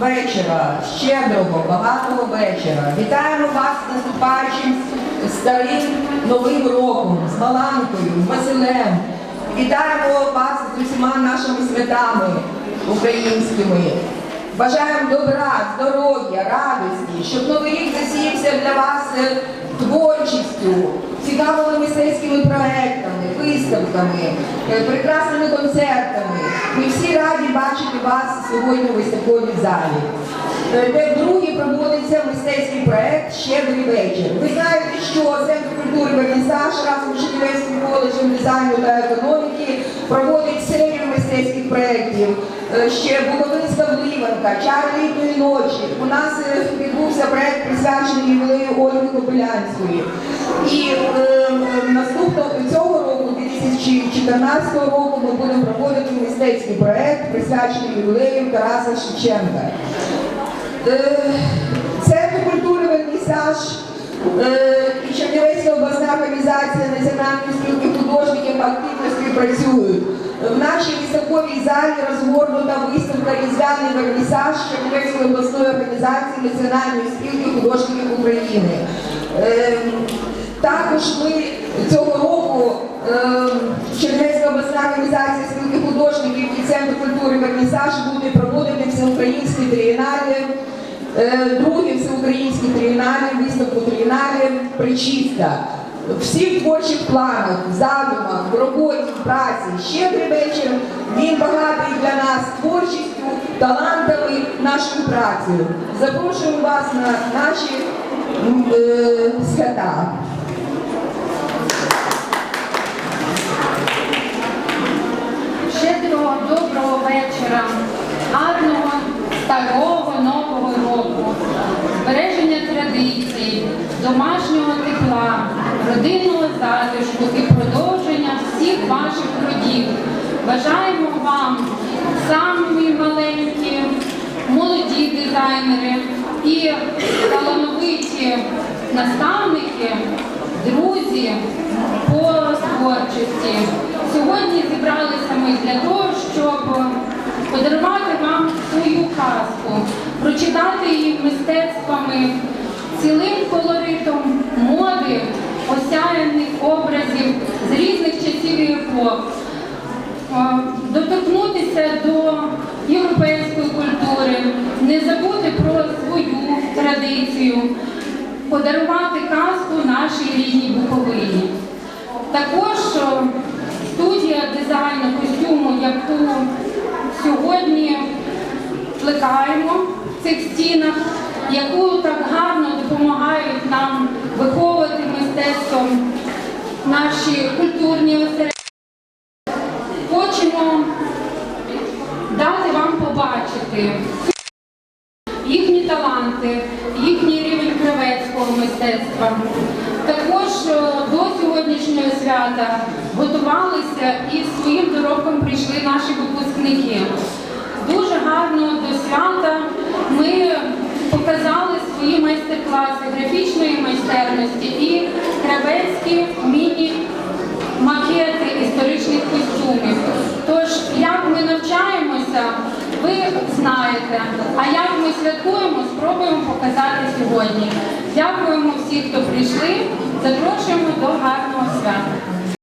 вечора, щедрого, багатого вечора. Вітаємо вас з наступаючим старим новим роком, з Маланкою, з Василем. Вітаємо вас з усіма нашими святами українськими. Бажаємо добра, здоров'я, радості, щоб новий рік засіявся для вас творчістю, цікавими мистецькими проектами, виставками, прекрасними концертами. Ми всі раді бачити вас сьогодні у виставковій залі. Е, Де вдруге проводиться мистецький проект Щедрий вечір. Ви знаєте, що Центр культури Вернісаж разом з Чернівецьким коледжем дизайну та економіки проводить серію мистецьких проєктів. Е, Ще Буковинська вливанка, чар літньої ночі. У нас е, відбувся проєкт присвячений ювілею Ольги Кобилянської. І е, е, наступного цього 2014 року, ми будемо проводити мистецький проєкт, присвячений ювілею Тараса Шевченка. Е, Центр культури Вернісаж е, і Чернівецька обласна організація Національної спілки художників активно співпрацюють. В нашій виставковій залі розгорнута виставка Різдвяний вернісаж Чернівецької обласної організації Національної спілки художників України. Також ми цього року е, Чернівецька обласна організація спілки художників і Центр культури Вернісаж буде проводити всеукраїнські трієналі, е, другий всеукраїнський трієналі, виставку трієналі Причиста. Всі в творчих планах, задумах, в роботі, в праці. Щедрий вечір. Він багатий для нас творчістю, талантами, нашою працею. Запрошуємо вас на наші е, свята. Щедрого доброго вечора, гарного старого нового року, збереження традицій, домашнього тепла, родинного затишку і продовження всіх ваших родів. Бажаємо вам самі маленькі, молоді дизайнери і талановиті наставники, друзі по творчості. Сьогодні зібралися ми для того, щоб подарувати вам свою казку, прочитати її мистецтвами, цілим колоритом моди, осяяних образів з різних часів і епох, Е, доторкнутися до європейської культури, не забути про свою традицію, подарувати казку нашій рідній Буковині. Також е, студія дизайну костюму, яку сьогодні плекаємо в цих стінах, яку так гарно допомагають нам виховувати мистецтвом наші культурні осередки. Хочемо дати вам побачити їхні таланти, їхній рівень кравецького мистецтва. Також е, до сьогоднішнього свята готувалися і своїм доробком прийшли наші випускники. Гарно до свята ми показали свої майстер-класи графічної майстерності і кравецькі міні-макети історичних костюмів. Тож, як ми навчаємося, ви знаєте. А як ми святкуємо, спробуємо показати сьогодні. Дякуємо всім, хто прийшли. Запрошуємо до гарного свята.